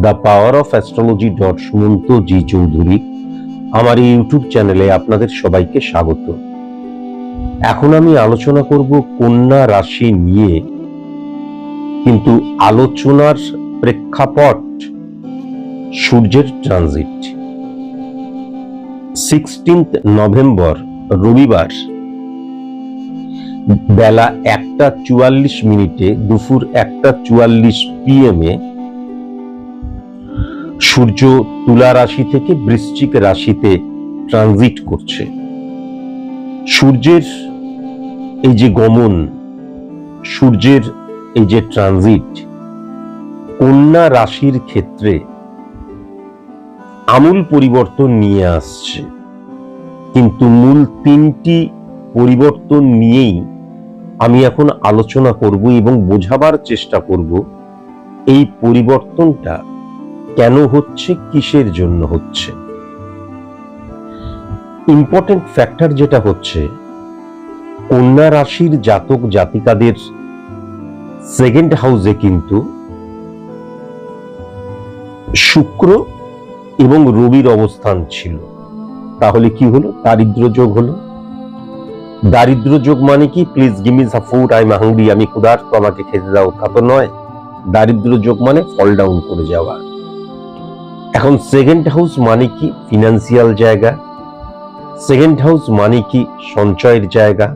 The power of astrology dot Sumanta ji Chowdhury আমার এই YouTube চ্যানেলে আপনাদের সবাইকে স্বাগত। এখন আমি আলোচনা করব কন্যা রাশি নিয়ে, কিন্তু আলোচনার প্রেক্ষাপট সূর্যের ট্রানজিট সিক্সটিন্থ নভেম্বর রবিবার, বেলা একটা চুয়াল্লিশ মিনিটে দুপুর একটা চুয়াল্লিশ পিএমে সূর্য তুলা রাশি থেকে বৃশ্চিক রাশিতে ট্রানজিট করছে। সূর্যের এই যে গমন, সূর্যের এই যে ট্রানজিট কন্যা রাশির ক্ষেত্রে আমূল পরিবর্তন নিয়ে আসছে। কিন্তু মূল তিনটি পরিবর্তন নিয়েই আমি এখন আলোচনা করব এবং বোঝাবার চেষ্টা করব, এই পরিবর্তনটা কেন হচ্ছে, কিসের জন্য হচ্ছে? ইম্পর্টেন্ট ফ্যাক্টর যেটা হচ্ছে, কন্যা রাশির জাতক জাতিকাদের সেকেন্ড হাউসে কিন্তু শুক্র এবং রবির অবস্থান ছিল। তাহলে কি হলো? দারিদ্র যোগ হলো। দারিদ্র যোগ মানে কি? Please gimme some food I hungry আমি ক্ষুধার্ত, আমাকে খেতে দাও, তা তো নয়। দারিদ্র যোগ মানে ফল ডাউন করে যাওয়া। এখন সেকেন্ড হাউস মানে কি? ফিনান্সিয়াল জায়গা। সেকেন্ড হাউস মানে কি? সঞ্চয়ের জায়গা।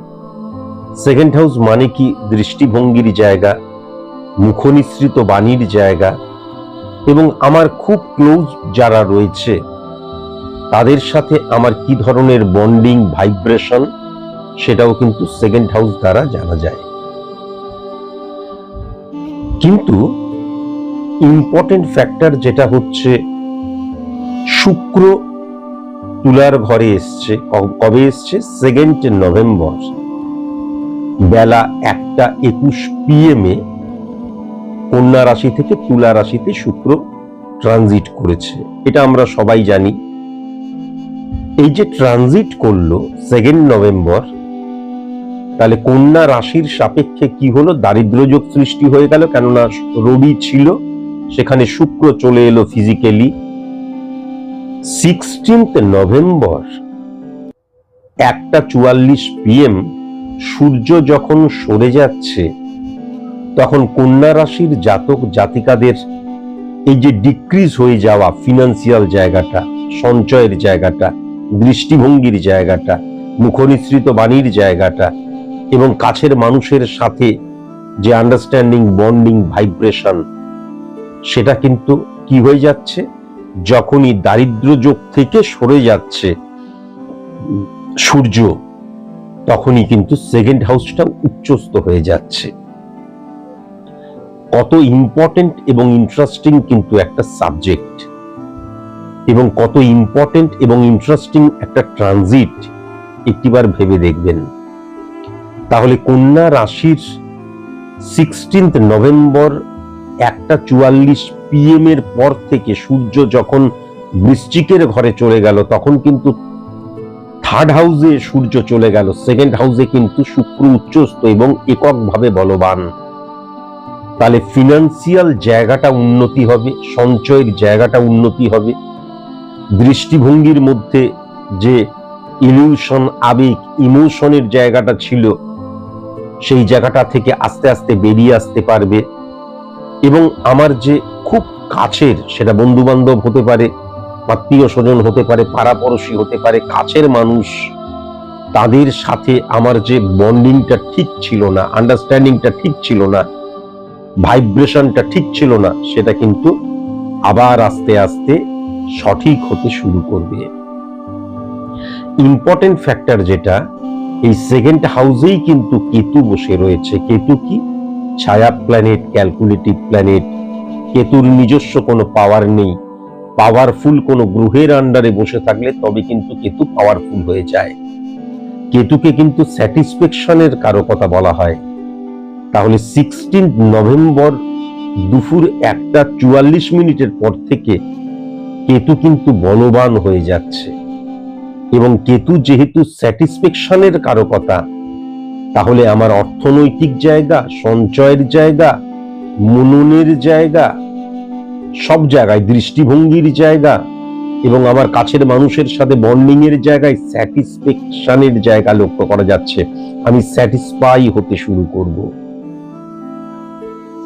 সেকেন্ড হাউস মানে কি? দৃষ্টিভঙ্গির জায়গা। মুখনিসৃত বাণীর জায়গা। এবং আমার খুব ক্লোজ যারা রয়েছে, তাদের সাথে আমার কি ধরনের বন্ডিং ভাইব্রেশন সেটাও কিন্তু সেকেন্ড হাউস দ্বারা জানা যায়। কিন্তু ইম্পর্টেন্ট ফ্যাক্টর যেটা হচ্ছে শুক্র তুলার ঘরে এসছে। কবে এসছে? সেকেন্ড নভেম্বর বেলা একটা একুশ পিএমে কন্যা রাশি থেকে তুলা রাশিতে শুক্র ট্রানজিট করেছে। এটা আমরা সবাই জানি। এই যে ট্রানজিট করল সেকেন্ড নভেম্বর তাহলে কন্যা রাশির সাপেক্ষে কি হলো? দারিদ্র যোগ সৃষ্টি হয়ে গেল, কেননা রবি ছিল, সেখানে শুক্র চলে এলো ফিজিক্যালি নভেম্বর একটা চুয়াল্লিশ পিএম সূর্য যখন সরে যাচ্ছে, তখন কন্যা রাশির জাতক জাতিকাদের এই যে ডিক্রিজ হয়ে যাওয়া ফিনান্সিয়াল জায়গাটা, সঞ্চয়ের জায়গাটা, দৃষ্টিভঙ্গির জায়গাটা, মুখনিসৃত বাণীর জায়গাটা এবং কাছের মানুষের সাথে যে আন্ডারস্ট্যান্ডিং বন্ডিং ভাইব্রেশন সেটা কিন্তু কি হয়ে যাচ্ছে? যখনই দারিদ্র যোগ থেকে সরে যাচ্ছে সূর্য, তখনই কিন্তু সেকেন্ড হাউসটা উচ্চস্ত হয়ে যাচ্ছে। কত ইম্পর্টেন্ট এবং ইন্টারেস্টিং কিন্তু একটা সাবজেক্ট এবং কত ইম্পর্টেন্ট এবং ইন্টারেস্টিং একটা ট্রানজিট একটিবার ভেবে দেখবেন। তাহলে কন্যা রাশির সিক্সটিন্থ নভেম্বর একটা চুয়াল্লিশ পিএম এর পর থেকে সূর্য যখন বৃশ্চিকের ঘরে চলে গেল, তখন কিন্তু থার্ড হাউসে সূর্য চলে গেল সেকেন্ড হাউসে কিন্তু শুক্র উচ্চস্থ এবং এককভাবে বলবান। তাহলে ফিনান্সিয়াল জায়গাটা উন্নতি হবে, সঞ্চয়ের জায়গাটা উন্নতি হবে। দৃষ্টিভঙ্গির মধ্যে যে ইলিউশন আবেগ ইমোশনের জায়গাটা ছিল, সেই জায়গাটা থেকে আস্তে আস্তে বেরিয়ে আসতে পারবে। এবং আমার যে খুব কাছের, সেটা বন্ধু বান্ধব হতে পারে আত্মীয় স্বজন হতে পারে, পাড়াপড়শি হতে পারে, কাছের মানুষ, তাদের সাথে আমার যে বন্ডিংটা ঠিক ছিল না আন্ডারস্ট্যান্ডিংটা ঠিক ছিল না, ভাইব্রেশনটা ঠিক ছিল না, সেটা কিন্তু আবার আস্তে আস্তে সঠিক হতে শুরু করবে। ইম্পর্টেন্ট ফ্যাক্টর যেটা, এই সেকেন্ড হাউসেই কিন্তু কেতু বসে রয়েছে। কেতু কি? ছায়া প্ল্যানেট ক্যালকুলেটিভ প্ল্যানেট কেতুর নিজস্ব কোনো পাওয়ার নেই। পাওয়ারফুল কোনো গ্রহের আন্ডারে বসে থাকলে তবে কিন্তু কেতু পাওয়ারফুল হয়ে যায়। কেতুকে কিন্তু স্যাটিসফ্যাকশনের কারও কথা বলা হয়। তাহলে সিক্সটিন নভেম্বর দুপুর একটা চুয়াল্লিশ মিনিটের পর থেকে কেতু কিন্তু বলবান হয়ে যাচ্ছে। এবং কেতু যেহেতু স্যাটিসফ্যাকশনের কারও কথা তাহলে আমার অর্থনৈতিক জায়গা, সঞ্চয়ের জায়গা, মননের জায়গা সব জায়গায় দৃষ্টিভঙ্গির জায়গা এবং আমার কাছের মানুষের সাথে বন্ডিং এর জায়গায় স্যাটিসফ্যাকশনের জায়গা লক্ষ্য করা যাচ্ছে। আমি স্যাটিসফাই হতে শুরু করব।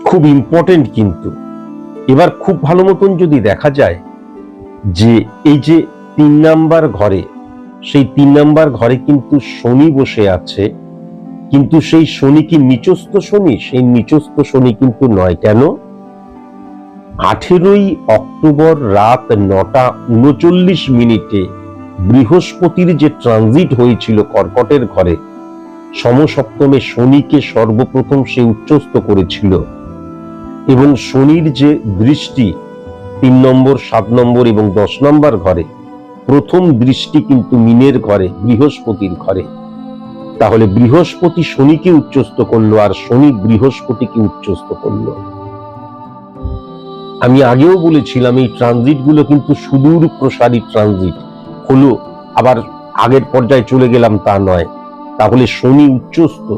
খুব ইম্পর্টেন্ট কিন্তু। এবার খুব ভালো মতন যদি দেখা যায় যে এই যে তিন নাম্বার ঘরে, সেই তিন নাম্বার ঘরে কিন্তু শনি বসে আছে, কিন্তু সেই শনি কি নিচস্থ শনি? সেই নিচস্থ শনি কিন্তু নয়। কেন? আঠেরোই অক্টোবর রাত নটা উনচল্লিশ মিনিটে বৃহস্পতির যে ট্রানজিট হয়েছিল কর্কটের ঘরে, সমসপ্তমে শনিকে সর্বপ্রথম সে উচ্চস্ত করেছিল এবং শনির যে দৃষ্টি, তিন নম্বর, সাত নম্বর এবং দশ নম্বর ঘরে, প্রথম দৃষ্টি কিন্তু মিনের ঘরে, বৃহস্পতির ঘরে। তাহলে বৃহস্পতি শনিকে উচ্চস্ত করল আর শনি বৃহস্পতিকে উচ্চস্ত করল। আমি আগেও বলেছিলাম, এই ট্রানজিটগুলো কিন্তু সুদূর প্রসারী ট্রানজিট। হলো, আবার আগের পর্যায়ে চলে গেলাম তা নয়। তাহলে শনি উচ্চস্ত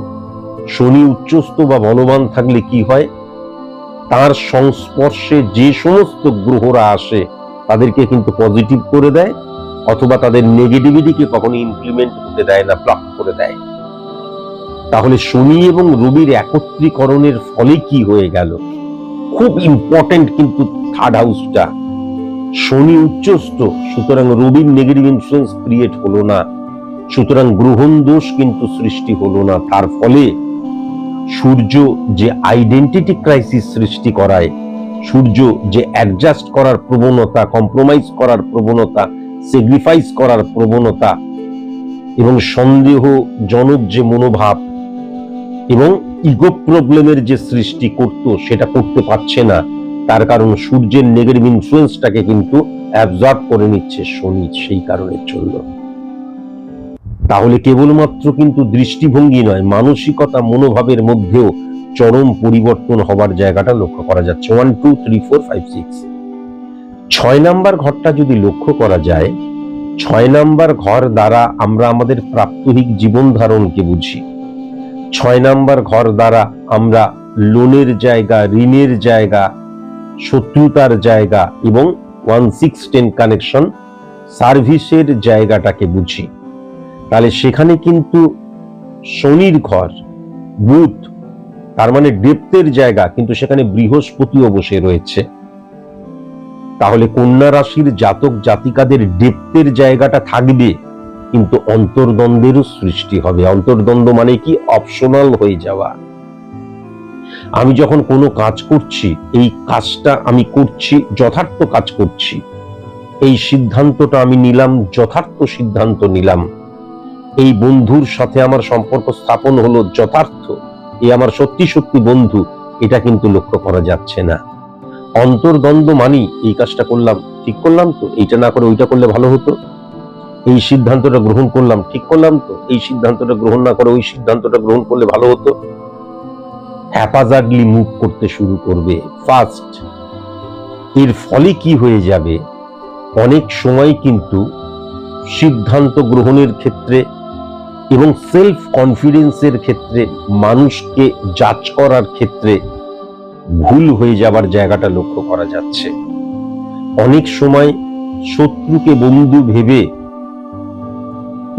শনি উচ্চস্ত বা বলবান থাকলে কি হয়? তার সংস্পর্শে যে সমস্ত গ্রহরা আসে, তাদেরকে কিন্তু পজিটিভ করে দেয়, অথবা তাদের নেগেটিভিটিকে কখনো ইমপ্লিমেন্ট করতে দেয় না প্লাক করে দেয়। তাহলে শনি এবং রবির একত্রীকরণের ফলে কি হয়ে গেল? খুব ইম্পর্টেন্ট কিন্তু থার্ড হাউসটা শনি উচ্চস্ত সুতরাং রবির নেগেটিভ ইনফ্লুয়েন্স ক্রিয়েট হলো না। সুতরাং গ্রহণ দোষ কিন্তু সৃষ্টি হলো না। তার ফলে সূর্য যে আইডেন্টিটি ক্রাইসিস সৃষ্টি করায়, সূর্য যে অ্যাডজাস্ট করার প্রবণতা কম্প্রোমাইজ করার প্রবণতা স্যাক্রিফাইস করার প্রবণতা, এবং সন্দেহজনক যে মনোভাব এবং ইগো প্রবলেমের যে সৃষ্টি করত, সেটা করতে পারছে না। তার কারণ সূর্যের নেগেটিভ ইনফ্লুয়েন্সটাকে কিন্তু অ্যাবজর্ব করে নিচ্ছে শনি সেই কারণের জন্য। তাহলে কেবলমাত্র কিন্তু দৃষ্টিভঙ্গি নয়, মানসিকতা, মনোভাবের মধ্যেও চরম পরিবর্তন হবার জায়গাটা লক্ষ্য করা যাচ্ছে। One two three four five six ছয় নাম্বার ঘরটা যদি লক্ষ্য করা যায়, ছয় নাম্বার ঘর দ্বারা আমরা আমাদের প্রাত্যহিক জীবন ধারণকে বুঝি। ছয় নাম্বার ঘর দ্বারা আমরা লোনের জায়গা, ঋণের জায়গা, শত্রুতার জায়গা এবং ওয়ান সিক্স টেন কানেকশন সার্ভিসের জায়গাটাকে বুঝি। তাহলে সেখানে কিন্তু শনির ঘর, বুধ, তার মানে ডেপ্তের জায়গা, কিন্তু সেখানে বৃহস্পতিও বসে রয়েছে। তাহলে কন্যা রাশির জাতক জাতিকাদের ডেপ্তের জায়গাটা থাকবে কিন্তু অন্তর্দ্বন্দ্বেরও সৃষ্টি হবে। অন্তর্দ্বন্দ্ব মানে কি? অপশনাল হয়ে যাওয়া। আমি যখন কোনো কাজ করছি, এই কাজটা আমি করছি, যথার্থ কাজ করছি, এই সিদ্ধান্তটা আমি নিলাম, যথার্থ সিদ্ধান্ত নিলাম, এই বন্ধুর সাথে আমার সম্পর্ক স্থাপন হলো যথার্থ, এ আমার সত্যি সত্যি বন্ধু, এটা কিন্তু লক্ষ্য করা যাচ্ছে না। অন্তর্দ্বন্দ্ব মানি এই কাজটা করলাম, ঠিক করলাম তো? এইটা না করে ওইটা করলে ভালো হতো? এই সিদ্ধান্তটা গ্রহণ করলাম, ঠিক করলাম তো? এই সিদ্ধান্তটা গ্রহণ না করে ওই সিদ্ধান্তটা গ্রহণ করলে ভালো হতো? হ্যাপাজার্ডলি মুভ করতে শুরু করবে। ফার্স্ট এর ফলে কি হয়ে যাবে? অনেক সময় কিন্তু সিদ্ধান্ত গ্রহণের ক্ষেত্রে এবং সেলফ কনফিডেন্সের ক্ষেত্রে মানুষকে জাজ করার ক্ষেত্রে ভুল হয়ে যাবার জায়গাটা লক্ষ্য করা যাচ্ছে। অনেক সময় শত্রুকে বন্ধু ভেবে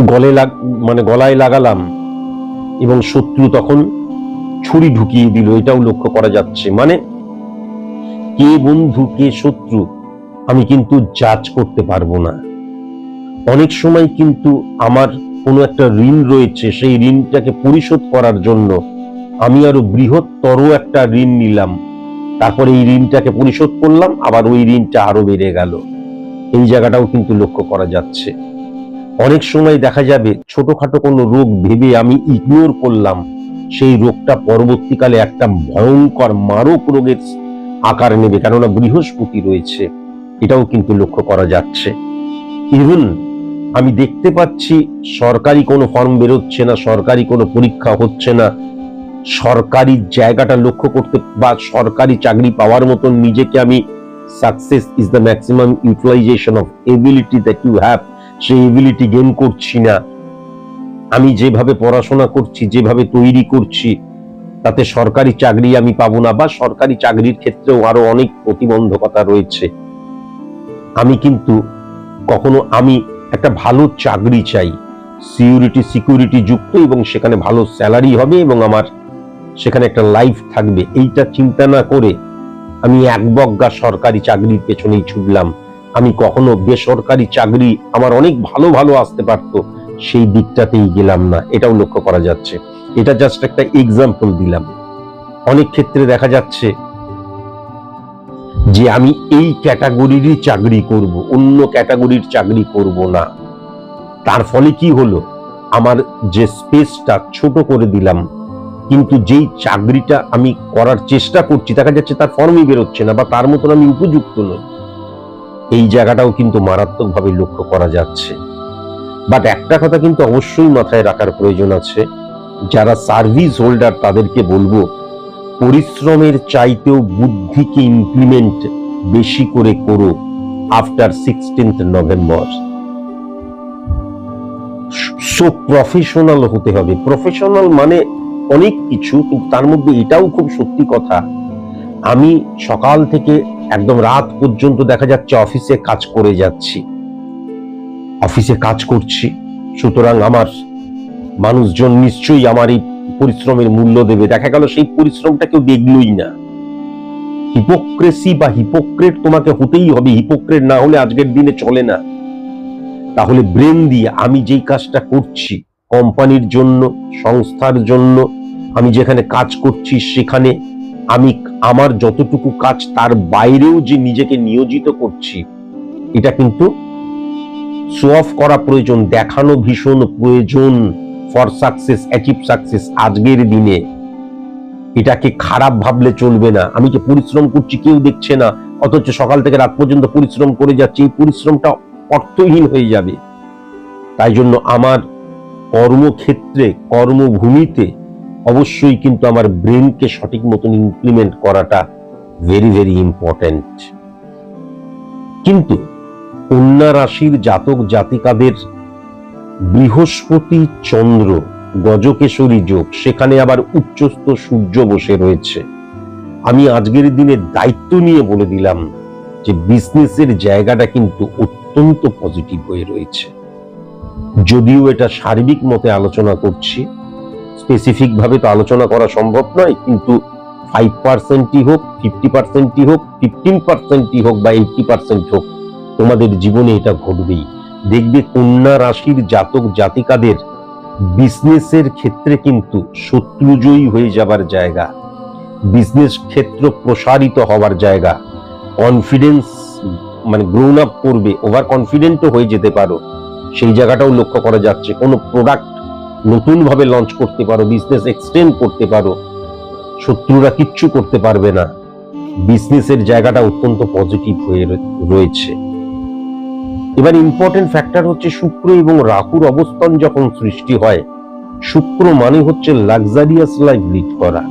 গলে লাগ মানে গলায় লাগালাম এবং শত্রু তখন ছুরি ঢুকিয়ে দিল, এটাও লক্ষ্য করা যাচ্ছে। মানে কে বন্ধু, কে শত্রু, আমি কিন্তু জাজ করতে পারব না। অনেক সময় কিন্তু আমার কোনো একটা ঋণ রয়েছে, সেই ঋণটাকে পরিশোধ করার জন্য আমি আরও বৃহত্তর একটা ঋণ নিলাম। তারপরে এই ঋণটাকে পরিশোধ করলাম, আবার ওই ঋণটা আরও বেড়ে গেল। এই জায়গাটাও কিন্তু লক্ষ্য করা যাচ্ছে। অনেক সময় দেখা যাবে ছোটখাটো কোনো রোগ ভেবে আমি ইগনোর করলাম। সেই রোগটা পরবর্তীকালে একটা ভয়ঙ্কর মারক রোগের আকার নেবে, কেননা বৃহস্পতি রয়েছে। এটাও কিন্তু লক্ষ্য করা যাচ্ছে। ইভেন আমি দেখতে পাচ্ছি সরকারি কোনো ফর্ম বেরোচ্ছে না, সরকারি কোনো পরীক্ষা হচ্ছে না। সরকারি জায়গাটা লক্ষ্য করতে বা সরকারি চাকরি পাওয়ার মতন নিজেকে আমি success is the maximum utilization of ability that you have সেই এবিলিটি গেন করছি না। আমি যেভাবে পড়াশোনা করছি, যেভাবে তৈরি করছি, তাতে সরকারি চাকরি আমি পাবো না বা সরকারি চাকরির ক্ষেত্রেও আরও অনেক প্রতিবন্ধকতা রয়েছে। আমি কিন্তু কখনো আমি একটা ভালো চাকরি চাই সিকিউরিটি সিকিউরিটি যুক্ত এবং সেখানে ভালো স্যালারি হবে এবং আমার সেখানে একটা লাইফ থাকবে। এইটা চিন্তা না করে আমি এক বজ্ঞা সরকারি চাকরির পেছনেই ছুটলাম। আমি কখনো বেসরকারি চাকরি আমার অনেক ভালো ভালো আসতে পারতো, সেই দিকটাতেই গেলাম না, এটাও লক্ষ্য করা যাচ্ছে। এটা জাস্ট একটা এক্সাম্পল দিলাম। অনেক ক্ষেত্রে দেখা যাচ্ছে যে আমি এই ক্যাটাগরিরই চাকরি করব, অন্য ক্যাটাগরির চাকরি করব না। তার ফলে কি হলো? আমার যে স্পেসটা ছোট করে দিলাম, কিন্তু যেই চাকরিটা আমি করার চেষ্টা করছি, দেখা যাচ্ছে তার ফর্মই বেরোচ্ছে না বা তার মতন আমি উপযুক্ত নই। এই জায়গাটাও কিন্তু মারাত্মকভাবে লক্ষ্য করা যাচ্ছে। বাট একটা কথা কিন্তু অবশ্যই মাথায় রাখার প্রয়োজন আছে, যারা সার্ভিস হোল্ডার তাদেরকে বলব, পরিশ্রমের চাইতেও বুদ্ধিকে ইমপ্লিমেন্ট বেশি করে করো after sixteenth November so professional হতে হবে। প্রফেশনাল মানে অনেক কিছু, কিন্তু তার মধ্যে এটাও খুব সত্যি কথা, আমি সকাল থেকে একদম রাত পর্যন্ত দেখা যাচ্ছে অফিসে কাজ করে যাচ্ছি। অফিসে কাজ করছি। সুতরাং আমার মানুষজন নিশ্চয়ই আমার এই পরিশ্রমের মূল্য দেবে। দেখা গেল সেই পরিশ্রমটা কেউ দেখলই না। হিপোক্রেসি বা হিপোক্রেট তোমাকে হতেই হবে। হিপোক্রেট না হলে আজকের দিনে চলে না। তাহলে ব্রেন দিয়ে আমি যেই কাজটা করছি কোম্পানির জন্য, সংস্থার জন্য, আমি যেখানে কাজ করছি সেখানে আমি আমার যতটুকু কাজ তার বাইরেও যে নিজেকে নিয়োজিত করছি, এটা কিন্তু শো অফ করা প্রয়োজন, দেখানো ভীষণ প্রয়োজন ফর সাকসেস অ্যাচিভ সাকসেস আজকের দিনে। এটাকে খারাপ ভাবলে চলবে না। আমি যে পরিশ্রম করছি, কেউ দেখছে না, অথচ সকাল থেকে রাত পর্যন্ত পরিশ্রম করে যাচ্ছে, এই পরিশ্রমটা অর্থহীন হয়ে যাবে। তাই জন্য আমার কর্মক্ষেত্রে, কর্মভূমিতে অবশ্যই কিন্তু আমার ব্রেনকে সঠিক মতন ইমপ্লিমেন্ট করাটা ভেরি ভেরি ইম্পর্ট্যান্ট কিন্তু কন্যা রাশির জাতক জাতিকাদের বৃহস্পতি চন্দ্র গজকেশরী যোগ, সেখানে আবার উচ্চস্থ সূর্য বসে রয়েছে। আমি আজকের দিনে দায়িত্ব নিয়ে বলে দিলাম যে বিজনেসের জায়গাটা কিন্তু অত্যন্ত পজিটিভ হয়ে রয়েছে। যদিও এটা সার্বিক মতে আলোচনা করছি স্পেসিফিক ভাবে তো আলোচনা করা সম্ভব নয়, কিন্তু ফাইভ পার্সেন্টই হোক ফিফটি পার্সেন্টই হোক ফিফটিন পার্সেন্টই হোক বা এইটটি পার্সেন্ট হোক, তোমাদের জীবনে এটা ঘটবেই। দেখবে কন্যা রাশির জাতক জাতিকাদের বিজনেসের ক্ষেত্রে কিন্তু শত্রুজয়ী হয়ে যাবার জায়গা, বিজনেস ক্ষেত্র প্রসারিত হওয়ার জায়গা কনফিডেন্স মানে গ্রোন আপ করবে ওভার কনফিডেন্টও হয়ে যেতে পারো। সেই জায়গাটাও লক্ষ্য করা যাচ্ছে, কোনো প্রোডাক্ট নতুন ভাবে লঞ্চ করতে পারো বিজনেস এক্সটেন্ড করতে পারো, শত্রুরা কিচ্ছু করতে পারবে না। বিজনেসের জায়গাটা অত্যন্ত পজিটিভ হয়ে রয়েছে। এবার ইম্পর্টেন্ট ফ্যাক্টর হচ্ছে শুক্র এবং রাহুর অবস্থান যখন সৃষ্টি হয়, শুক্র মানে হচ্ছে লাক্সারিয়াস লাইফ লিড করা।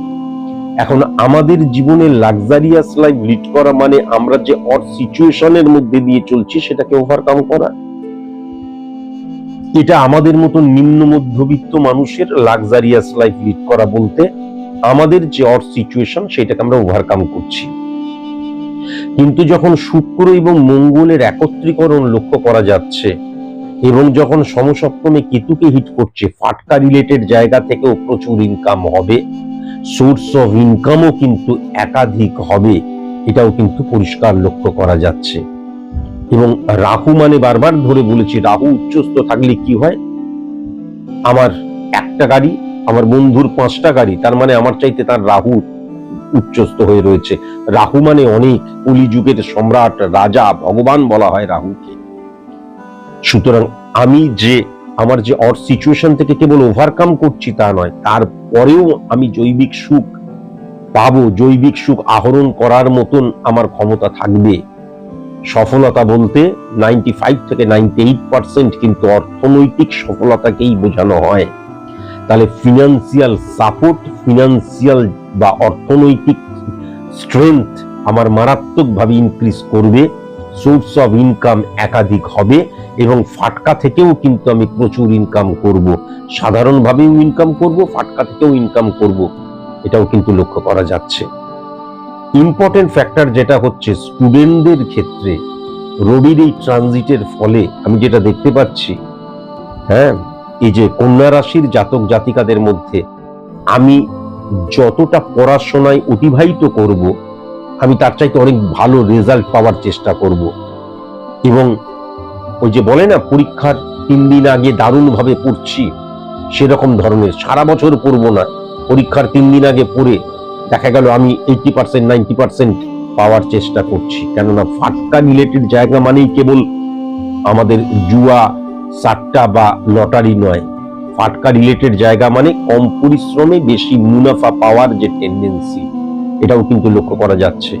এখন আমাদের জীবনে লাক্সারিয়াস লাইফ লিড করা মানে আমরা যে অর সিচুয়েশনের মধ্যে দিয়ে চলছি, সেটাকে ওভারকাম করা। এটা আমাদের মতো নিম্ন মধ্যবিত্ত মানুষের লাক্সারিয়াস লাইফ লিড করা বলতে আমাদের যে অর সিচুয়েশন সেটাকে আমরা ওভারকাম করছি। কিন্তু যখন শুক্র এবং মঙ্গলের একত্রীকরণ লক্ষ্য করা যাচ্ছে এবং যখন সমসপ্তমে কেতুকে হিট করছে, ফাটকা রিলেটেড জায়গা থেকেও প্রচুর ইনকাম হবে সোর্স অফ ইনকামও কিন্তু একাধিক হবে, এটাও কিন্তু পরিষ্কার লক্ষ্য করা যাচ্ছে। এবং রাহু মানে বারবার ধরে বলেছি, রাহু উচ্চস্থ থাকলে কি হয়? আমার একটা গাড়ি, আমার বন্ধুর পাঁচটা গাড়ি, তার মানে আমার চাইতে তার রাহু উচ্চস্থ হয়ে রয়েছে। রাহু মানে অনেক কলিযুগের সম্রাট, রাজা, ভগবান বলা হয় রাহুকে। সুতরাং আমি যে, আমার যে অর সিচুয়েশন থেকে কেবল ওভারকাম করছি তা নয়, তারপরেও আমি জৈবিক সুখ পাবো, জৈবিক সুখ আহরণ করার মতন আমার ক্ষমতা থাকবে। সফলতা বলতে নাইনটি ফাইভ থেকে নাইনটি এইট পার্সেন্ট কিন্তু অর্থনৈতিক সফলতাকেই বোঝানো হয়। তাহলে ফিনান্সিয়াল সাপোর্ট ফিনান্সিয়াল বা অর্থনৈতিক স্ট্রেংথ আমার মারাত্মকভাবে ইনক্রিজ করবে সোর্স অফ ইনকাম একাধিক হবে এবং ফাটকা থেকেও কিন্তু আমি প্রচুর ইনকাম করব। সাধারণভাবেও ইনকাম করব, ফাটকা থেকেও ইনকাম করব, এটাও কিন্তু লক্ষ্য করা যাচ্ছে। ইম্পর্টেন্ট ফ্যাক্টর যেটা হচ্ছে স্টুডেন্টদের ক্ষেত্রে রবির এই ট্রানজিটের ফলে, আমি যেটা দেখতে পাচ্ছি হ্যাঁ এই যে কন্যা রাশির জাতক জাতিকাদের মধ্যে আমি যতটা পড়াশোনায় অতিবাহিত করব, আমি তার চাইতে অনেক ভালো রেজাল্ট পাওয়ার চেষ্টা করব। এবং ওই যে বলে না, পরীক্ষার তিন দিন আগে দারুণভাবে পড়ছি, সেরকম ধরনের, সারা বছর পড়ব না, পরীক্ষার তিন দিন আগে পড়ে দেখা গেল আমি এইটি পার্সেন্ট নাইনটি পার্সেন্ট পাওয়ার চেষ্টা করছি। কেননা ফাটকা রিলেটেড জায়গা মানেই কেবল আমাদের জুয়া, সাট্টা বা লটারি নয়। ফাটকা রিলেটেড জায়গা মানে কম পরিশ্রমে বেশি মুনাফা পাওয়ার যে টেন্ডেন্সি এটাও কিন্তু লক্ষ্য করা যাচ্ছে।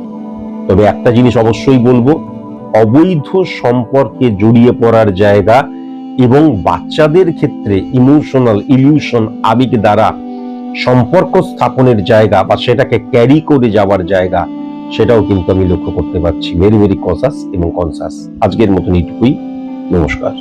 তবে একটা জিনিস অবশ্যই বলব, অবৈধ সম্পর্কে জড়িয়ে পড়ার জায়গা এবং বাচ্চাদের ক্ষেত্রে ইমোশনাল ইলিউশন আবেগ দ্বারা সম্পর্ক স্থাপনের জায়গা বা সেটাকে ক্যারি করে যাওয়ার জায়গা, সেটাও কিন্তু আমি লক্ষ্য করতে পারছি। ভেরি ভেরি কনসাস এবং কনসাস আজকের মতন এটুকুই নমস্কার।